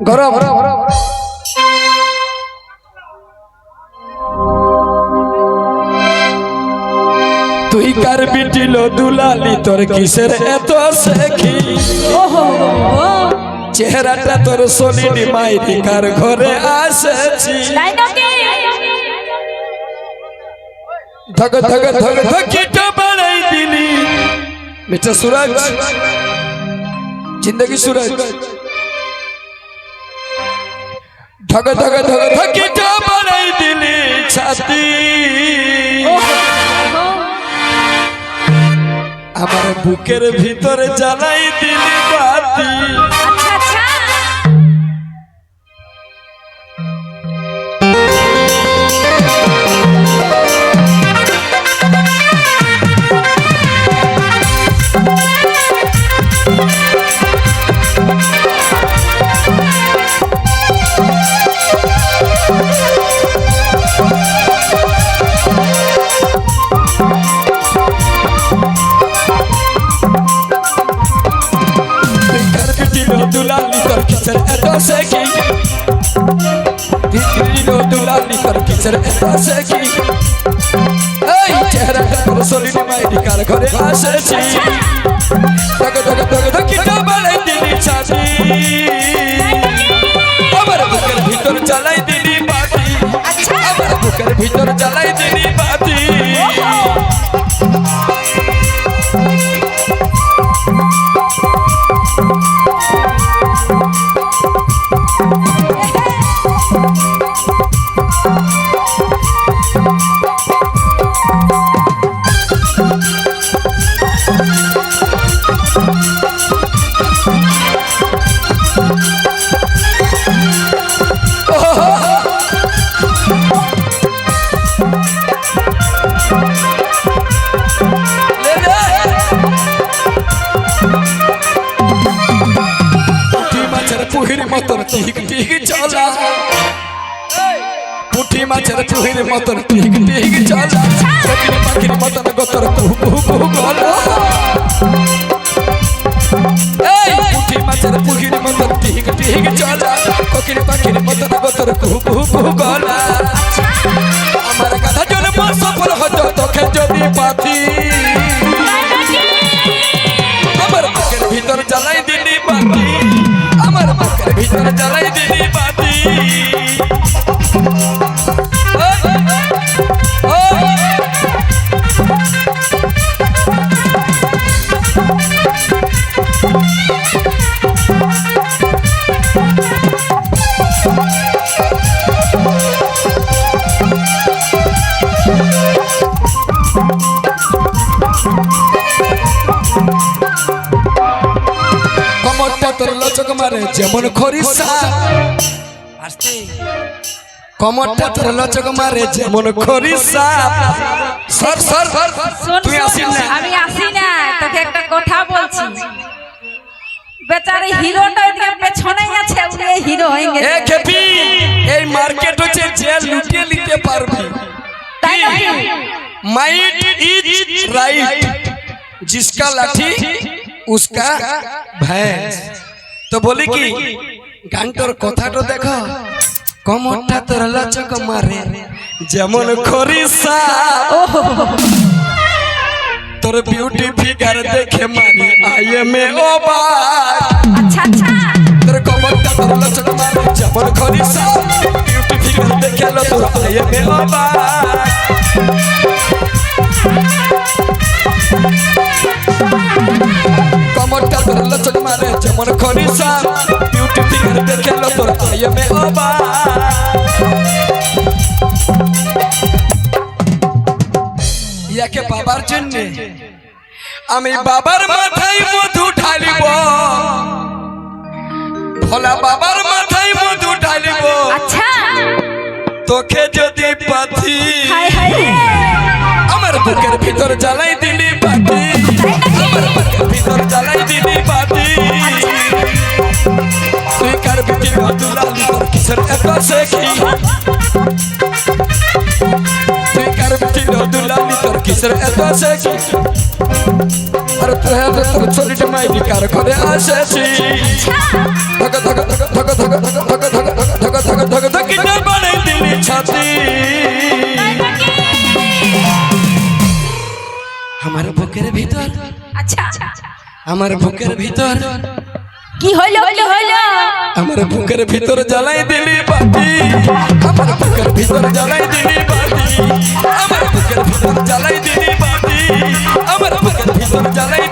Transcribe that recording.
গরম তুই কার বিটিল দুলালি? তোর কিসের এত শেখি চেহারাটা তোর সোনিনি মাইরি কার ঘরে আসেছি ধক ধক ধক ধকিটা বাড়াই দিলি। মিঠা সুরজ। জিন্দগি সুরজ। ধক ধক ধক থাকে বাড়াই দিলি ছাতি। আমার বুকের ভিতরে জ্বালাই দিলি বাতি। দুলালি তোর কিসের এত শেখি দিল দুলালি তোর কিসের এত শেখি এই চেহারাটা তোর সোনিনি মাইরি কার ঘরে আসেছি ধক ধক ধক ধকিটা বাড়াই দিলি ছাতি আমার বুকের ভিতর জ্বালাই দিলি বাতি। আমার বুকের ভিতর জ্বালাই দিলি বাতি। টিক টিক চলা। পুঁটি মাছের পুহির মতন টিক টিক চলা। পাখির পাখির মতন গতর কুহু কুহু কুহু গলা। পুঁটি মাছের পুহির মতন টিক টিক চলা। পাখির পাখির মতন গতর কুহু কুহু কুহু গলা। আমার কথা জন্ম সফল হতো তোকে যদি পাতি জ্বালাই দিলি বাতি। ও, ও, কমরটা তোর লচক মারে যেমন খরিসা কমরটা তোর লচক মারে যেমন খরিসা সর সর সর শোন, তুই শোন, আসিস না আমি আসি না তোকে একটা কথা বলছি বেচারে হিরোটা ওইদিকে পেছনেই আছে উনি হিরো হয়ে এ গেছে খেপি এই মার্কেট হচ্ছে যে লুটিয়ে নিতে পারবি তাই নাকি माइट इज राइट जिसका लाठी उसका भैंस তো বলি কি গানটার কথাটা দেখো কমরটা তোর লচক মারে যেমন খরিসা তোর বিউটি ফিগার দেখে মারি আই এম এ ওভার আচ্ছা আচ্ছা তোর কমরটা তোর লচক মারে যেমন খরিসা বিউটি ফিগার দেখে লো তোর আই এম এ ওভার কমরটা তোর লচক মারে যেমন খরিসা বিউটি ফিগার দেখে লো তোর এম এ ওভার ইয়াকে বাবার জন্য আমি বাবার মাথায় মধু ঢালিব। ভোলা বাবার মাথায় মধু ঢালিব। আচ্ছা। তোকে যদি পাথি আমার বুকের ভিতর জ্বালাই তোর কিসের এত শেখি তুই কার বিটি মধুলালি তোর কিসের এত শেখি আর তোর তোর ছোট মাই বিকার করে আসেছি ধক ধক ধক ধক ধক ধক ধক ধক ধক ধক ধক কিনা বানাই দিলি ছাতি আমার বুকের ভিতর আচ্ছা আমার বুকের ভিতর কি হইল কি হইল? আমার বুকের ভিতর জ্বালাই দিলি বাতি আমার বুকের ভিতর জ্বালাই দিলি বাতি আমার বুকের ভিতর জ্বালাই দিলি বাতি আমার বুকের ভিতর জ্বালাই